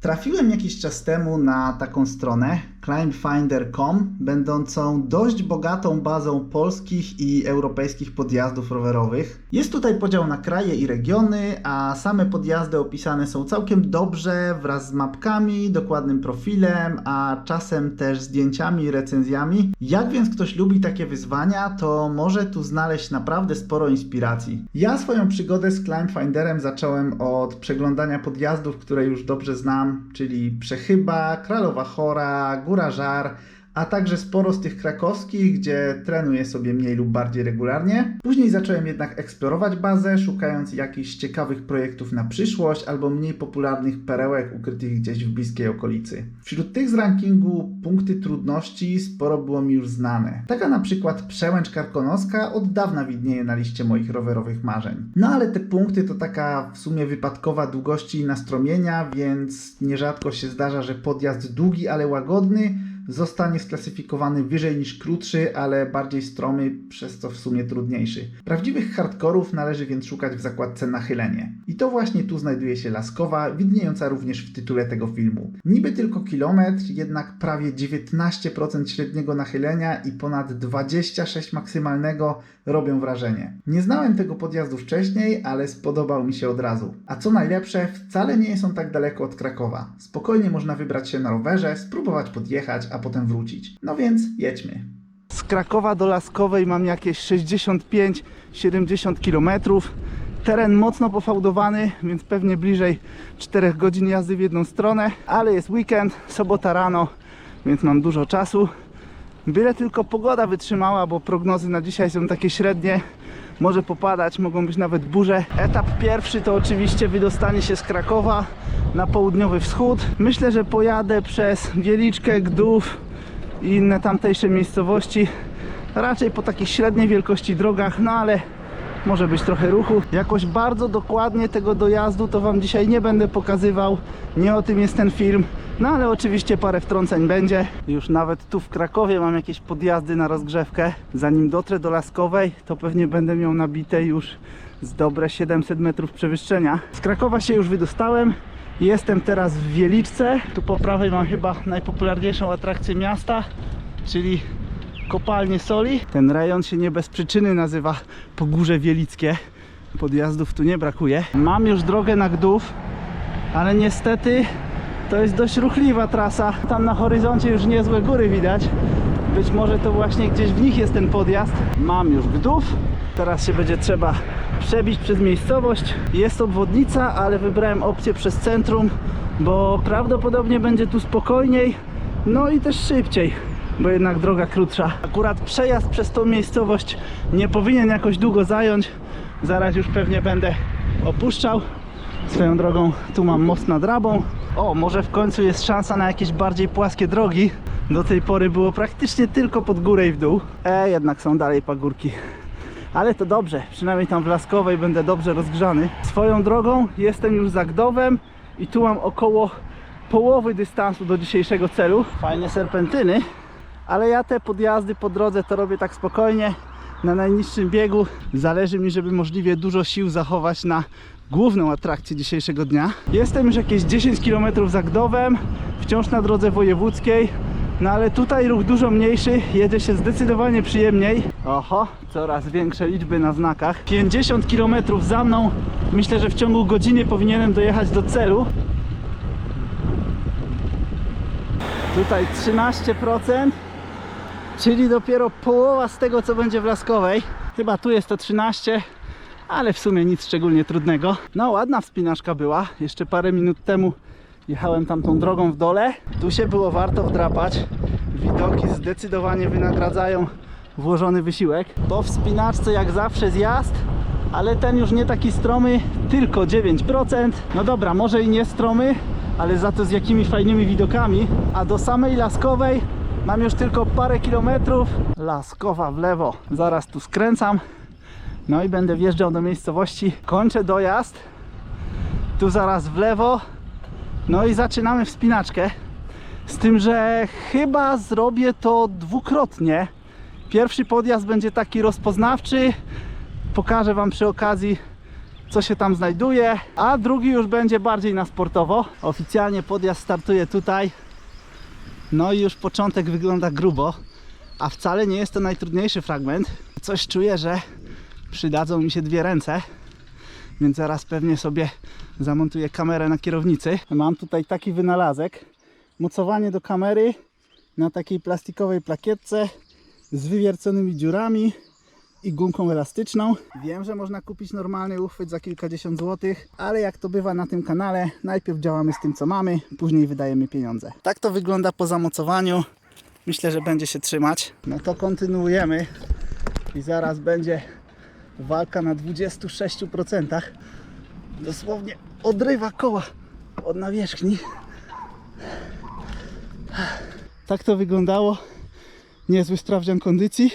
Trafiłem jakiś czas temu na taką stronę climbfinder.com, będącą dość bogatą bazą polskich i europejskich podjazdów rowerowych. Jest tutaj podział na kraje i regiony, a same podjazdy opisane są całkiem dobrze wraz z mapkami, dokładnym profilem, a czasem też zdjęciami i recenzjami. Jak więc ktoś lubi takie wyzwania, to może tu znaleźć naprawdę sporo inspiracji. Ja swoją przygodę z Climbfinderem zacząłem od przeglądania podjazdów, które już dobrze znam, czyli Przechyba, Kralowa Chora, Góra encorajar a także sporo z tych krakowskich, gdzie trenuję sobie mniej lub bardziej regularnie. Później zacząłem jednak eksplorować bazę, szukając jakichś ciekawych projektów na przyszłość albo mniej popularnych perełek ukrytych gdzieś w bliskiej okolicy. Wśród tych z rankingu punkty trudności sporo było mi już znane. Taka na przykład przełęcz karkonoska od dawna widnieje na liście moich rowerowych marzeń. No ale te punkty to taka w sumie wypadkowa długości nastromienia, więc nierzadko się zdarza, że podjazd długi, ale łagodny zostanie sklasyfikowany wyżej niż krótszy, ale bardziej stromy, przez co w sumie trudniejszy. Prawdziwych hardkorów należy więc szukać w zakładce nachylenie. I to właśnie tu znajduje się Laskowa, widniejąca również w tytule tego filmu. Niby tylko kilometr, jednak prawie 19% średniego nachylenia i ponad 26 maksymalnego robią wrażenie. Nie znałem tego podjazdu wcześniej, ale spodobał mi się od razu. A co najlepsze, wcale nie są tak daleko od Krakowa. Spokojnie można wybrać się na rowerze, spróbować podjechać, a potem wrócić. No więc jedźmy. Z Krakowa do Laskowej mam jakieś 65-70 km. Teren mocno pofałdowany, więc pewnie bliżej 4 godzin jazdy w jedną stronę, ale jest weekend, sobota rano, więc mam dużo czasu. Byle tylko pogoda wytrzymała, bo prognozy na dzisiaj są takie średnie. Może popadać, mogą być nawet burze. Etap pierwszy to oczywiście wydostanie się z Krakowa na południowy wschód. Myślę, że pojadę przez Wieliczkę, Gdów i inne tamtejsze miejscowości. Raczej po takich średniej wielkości drogach, no ale może być trochę ruchu. Jakoś bardzo dokładnie tego dojazdu to Wam dzisiaj nie będę pokazywał. Nie o tym jest ten film. No ale oczywiście parę wtrąceń będzie. Już nawet tu w Krakowie mam jakieś podjazdy na rozgrzewkę. Zanim dotrę do Laskowej, to pewnie będę miał nabite już z dobre 700 metrów przewyższenia. Z Krakowa się już wydostałem. Jestem teraz w Wieliczce. Tu po prawej mam chyba najpopularniejszą atrakcję miasta, czyli kopalnie soli. Ten rejon się nie bez przyczyny nazywa Pogórze Wielickie. Podjazdów tu nie brakuje. Mam już drogę na Gdów, ale niestety to jest dość ruchliwa trasa. Tam na horyzoncie już niezłe góry widać. Być może to właśnie gdzieś w nich jest ten podjazd. Mam już Gdów. Teraz się będzie trzeba przebić przez miejscowość. Jest obwodnica, ale wybrałem opcję przez centrum, bo prawdopodobnie będzie tu spokojniej, no i też szybciej bo jednak droga krótsza. Akurat przejazd przez tą miejscowość nie powinien jakoś długo zająć. Zaraz już pewnie będę opuszczał. Swoją drogą tu mam most nad Rabą. O, może w końcu jest szansa na jakieś bardziej płaskie drogi. Do tej pory było praktycznie tylko pod górę i w dół. E, jednak są dalej pagórki. Ale to dobrze, przynajmniej tam w Laskowej będę dobrze rozgrzany. Swoją drogą jestem już za Gdowem i tu mam około połowy dystansu do dzisiejszego celu. Fajne serpentyny ale ja te podjazdy po drodze to robię tak spokojnie, na najniższym biegu. Zależy mi, żeby możliwie dużo sił zachować na główną atrakcję dzisiejszego dnia. Jestem już jakieś 10 km za Gdowem, wciąż na drodze wojewódzkiej, no ale tutaj ruch dużo mniejszy, jedzie się zdecydowanie przyjemniej. Oho, coraz większe liczby na znakach. 50 km za mną, myślę, że w ciągu godziny powinienem dojechać do celu. Tutaj 13%, czyli dopiero połowa z tego, co będzie w Laskowej. Chyba tu jest to 13, ale w sumie nic szczególnie trudnego. No ładna wspinaczka była. Jeszcze parę minut temu jechałem tamtą drogą w dole. Tu się było warto wdrapać. Widoki zdecydowanie wynagradzają włożony wysiłek. Po wspinaczce jak zawsze zjazd, ale ten już nie taki stromy, tylko 9%. No dobra, może i nie stromy, ale za to z jakimi fajnymi widokami. A do samej Laskowej mam już tylko parę kilometrów. Laskowa w lewo. Zaraz tu skręcam. No i będę wjeżdżał do miejscowości. Kończę dojazd. Tu zaraz w lewo. No i zaczynamy wspinaczkę. Z tym, że chyba zrobię to dwukrotnie. Pierwszy podjazd będzie taki rozpoznawczy. Pokażę Wam przy okazji co się tam znajduje, a drugi już będzie bardziej na sportowo. Oficjalnie podjazd startuje tutaj. No i już początek wygląda grubo, a wcale nie jest to najtrudniejszy fragment. Coś czuję, że przydadzą mi się dwie ręce, więc zaraz pewnie sobie zamontuję kamerę na kierownicy. Mam tutaj taki wynalazek, mocowanie do kamery na takiej plastikowej plakietce z wywierconymi dziurami i gumką elastyczną. Wiem, że można kupić normalny uchwyt za kilkadziesiąt złotych, ale jak to bywa na tym kanale, najpierw działamy z tym co mamy, później wydajemy pieniądze. Tak to wygląda po zamocowaniu. Myślę, że będzie się trzymać. No to kontynuujemy i zaraz będzie walka na 26%. Dosłownie odrywa koła od nawierzchni. Tak to wyglądało. Niezły sprawdzian kondycji.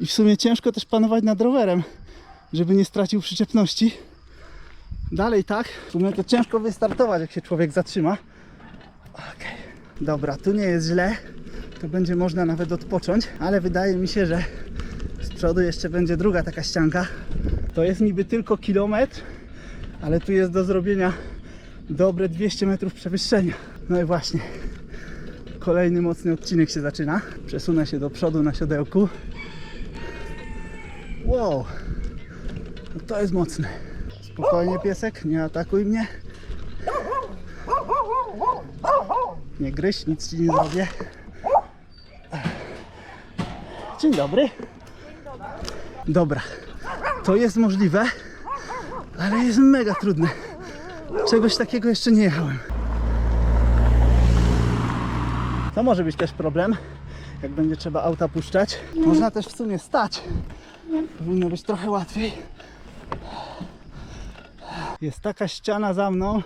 I w sumie ciężko też panować nad rowerem, żeby nie stracił przyczepności. Dalej tak. W sumie to ciężko wystartować, jak się człowiek zatrzyma. Okej. Dobra, tu nie jest źle. Tu będzie można nawet odpocząć, ale wydaje mi się, że z przodu jeszcze będzie druga taka ścianka. To jest niby tylko kilometr, ale tu jest do zrobienia dobre 200 metrów przewyższenia. No i właśnie, kolejny mocny odcinek się zaczyna. Przesunę się do przodu na siodełku. Wow, no to jest mocne. Spokojnie piesek, nie atakuj mnie. Nie gryź, nic ci nie zrobię. Dzień dobry. Dobra, to jest możliwe, ale jest mega trudne. Czegoś takiego jeszcze nie jechałem. To może być też problem, jak będzie trzeba auta puszczać. Można też w sumie stać. Powinno być trochę łatwiej. Jest taka ściana za mną.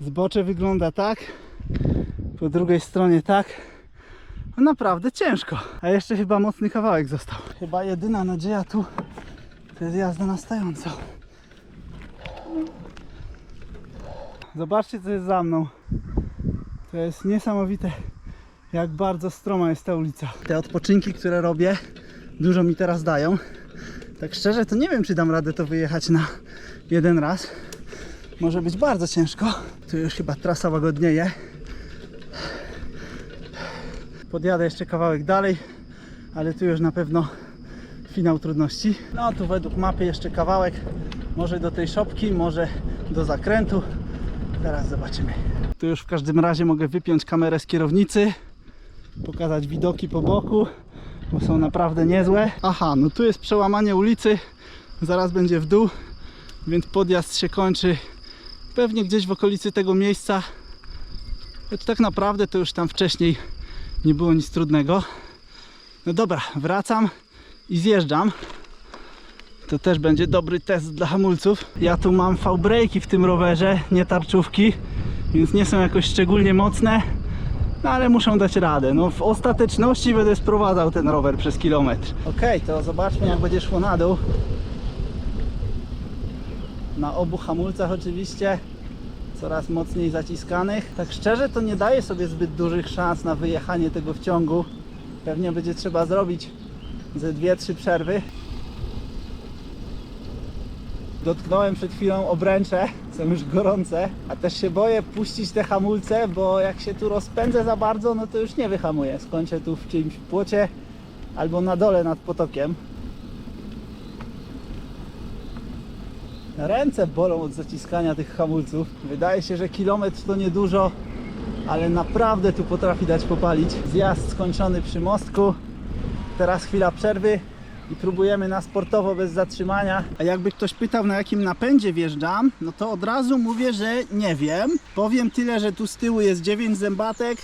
Zbocze wygląda tak. Po drugiej stronie tak. Naprawdę ciężko. A jeszcze chyba mocny kawałek został. Chyba jedyna nadzieja tu to jest jazda na stojąco. Zobaczcie co jest za mną. To jest niesamowite jak bardzo stroma jest ta ulica. Te odpoczynki, które robię, dużo mi teraz dają. Tak szczerze to nie wiem czy dam radę to wyjechać na jeden raz. Może być bardzo ciężko. Tu już chyba trasa łagodnieje. Podjadę jeszcze kawałek dalej, ale tu już na pewno finał trudności. No tu według mapy jeszcze kawałek, może do tej szopki, może do zakrętu. Teraz zobaczymy. Tu już w każdym razie mogę wypiąć kamerę z kierownicy, pokazać widoki po boku, bo są naprawdę niezłe. Aha, no tu jest przełamanie ulicy, zaraz będzie w dół, więc podjazd się kończy pewnie gdzieś w okolicy tego miejsca. Choć tak naprawdę to już tam wcześniej nie było nic trudnego. No dobra, wracam i zjeżdżam. To też będzie dobry test dla hamulców. Ja tu mam V-braki w tym rowerze, nie tarczówki, więc nie są jakoś szczególnie mocne, no ale muszą dać radę. No w ostateczności będę sprowadzał ten rower przez kilometr. Ok, to zobaczmy jak będzie szło na dół. Na obu hamulcach oczywiście coraz mocniej zaciskanych. Tak szczerze to nie daje sobie zbyt dużych szans na wyjechanie tego w ciągu. Pewnie będzie trzeba zrobić ze dwie, trzy przerwy. Dotknąłem przed chwilą obręcze, są już gorące, a też się boję puścić te hamulce, bo jak się tu rozpędzę za bardzo, no to już nie wyhamuję. Skończę tu w czymś płocie albo na dole nad potokiem. Ręce bolą od zaciskania tych hamulców. Wydaje się, że kilometr to niedużo, ale naprawdę tu potrafi dać popalić. Zjazd skończony przy mostku. Teraz chwila przerwy i próbujemy na sportowo bez zatrzymania. A jakby ktoś pytał na jakim napędzie wjeżdżam, no to od razu mówię, że nie wiem. Powiem tyle, że tu z tyłu jest 9 zębatek,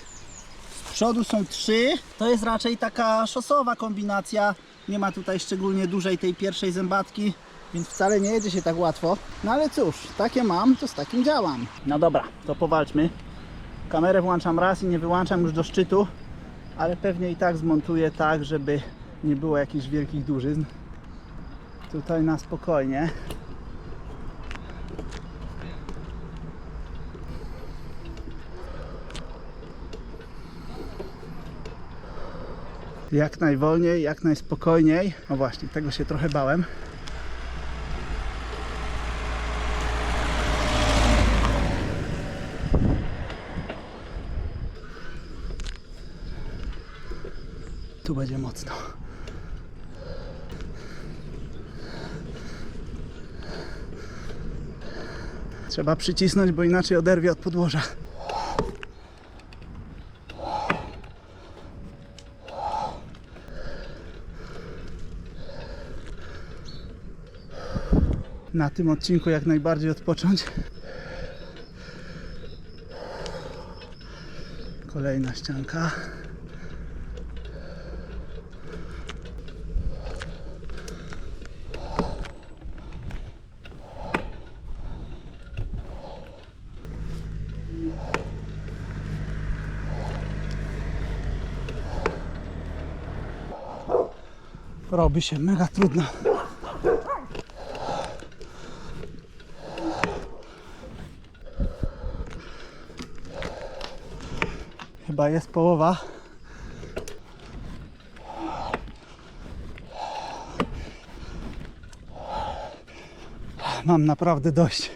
z przodu są 3. To jest raczej taka szosowa kombinacja. Nie ma tutaj szczególnie dużej tej pierwszej zębatki, więc wcale nie jedzie się tak łatwo. No ale cóż, takie mam, to z takim działam. No dobra, to powalczmy. Kamerę włączam raz i nie wyłączam już do szczytu, ale pewnie i tak zmontuję tak, żeby nie było jakichś wielkich dużyzn. Tutaj na spokojnie. Jak najwolniej, jak najspokojniej. No właśnie, tego się trochę bałem. tu będzie mocno. Trzeba przycisnąć, bo inaczej oderwie od podłoża. Na tym odcinku jak najbardziej odpocząć. Kolejna ścianka. Robi się mega trudno. Chyba jest połowa. Mam naprawdę dość.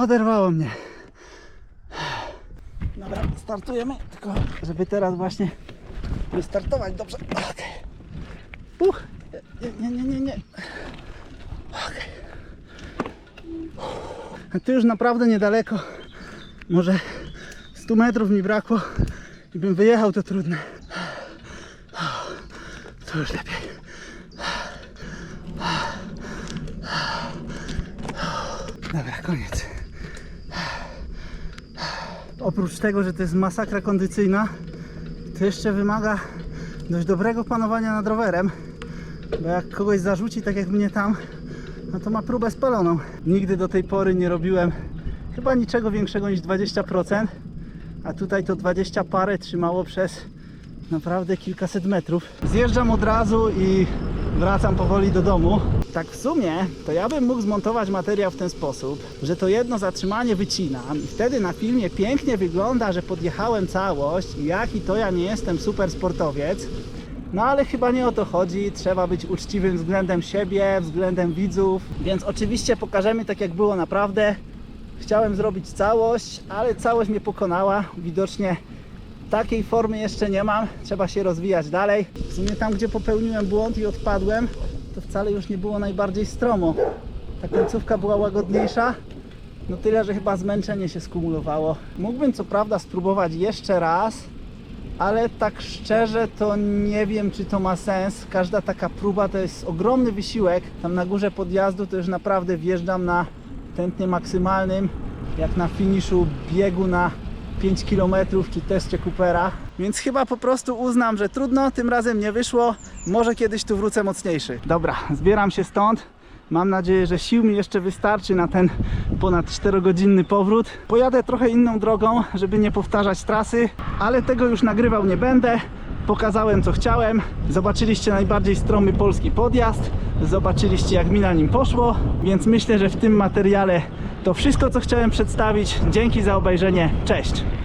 Oderwało mnie. Dobra, startujemy. Tylko, żeby teraz właśnie wystartować dobrze. Okej. Uch, nie, nie, nie, nie, nie. Okej. A tu już naprawdę niedaleko. Może 100 metrów mi brakło i bym wyjechał, to trudne. To już lepiej. Dobra, koniec. Oprócz tego, że to jest masakra kondycyjna, to jeszcze wymaga dość dobrego panowania nad rowerem, bo jak kogoś zarzuci, tak jak mnie tam, no to ma próbę spaloną. Nigdy do tej pory nie robiłem chyba niczego większego niż 20%, a tutaj to 20 parę trzymało przez naprawdę kilkaset metrów. Zjeżdżam od razu i wracam powoli do domu. Tak w sumie to ja bym mógł zmontować materiał w ten sposób, że to jedno zatrzymanie wycinam i wtedy na filmie pięknie wygląda, że podjechałem całość i jaki to ja nie jestem super sportowiec. No ale chyba nie o to chodzi, trzeba być uczciwym względem siebie, względem widzów, więc oczywiście pokażemy tak jak było naprawdę. Chciałem zrobić całość, ale całość mnie pokonała. Widocznie takiej formy jeszcze nie mam, trzeba się rozwijać dalej. W sumie tam, gdzie popełniłem błąd i odpadłem, to wcale już nie było najbardziej stromo. Ta końcówka była łagodniejsza, no tyle, że chyba zmęczenie się skumulowało. Mógłbym co prawda spróbować jeszcze raz, ale tak szczerze to nie wiem, czy to ma sens. Każda taka próba to jest ogromny wysiłek. Tam na górze podjazdu to już naprawdę wjeżdżam na tętnie maksymalnym, jak na finiszu biegu na 5 km czy teście Coopera. Więc chyba po prostu uznam, że trudno, tym razem nie wyszło. Może kiedyś tu wrócę mocniejszy. Dobra, zbieram się stąd. Mam nadzieję, że sił mi jeszcze wystarczy na ten ponad 4-godzinny powrót. Pojadę trochę inną drogą, żeby nie powtarzać trasy, ale tego już nagrywał nie będę. Pokazałem co chciałem. Zobaczyliście najbardziej stromy polski podjazd. Zobaczyliście jak mi na nim poszło, więc myślę, że w tym materiale to wszystko co chciałem przedstawić. Dzięki za obejrzenie. Cześć!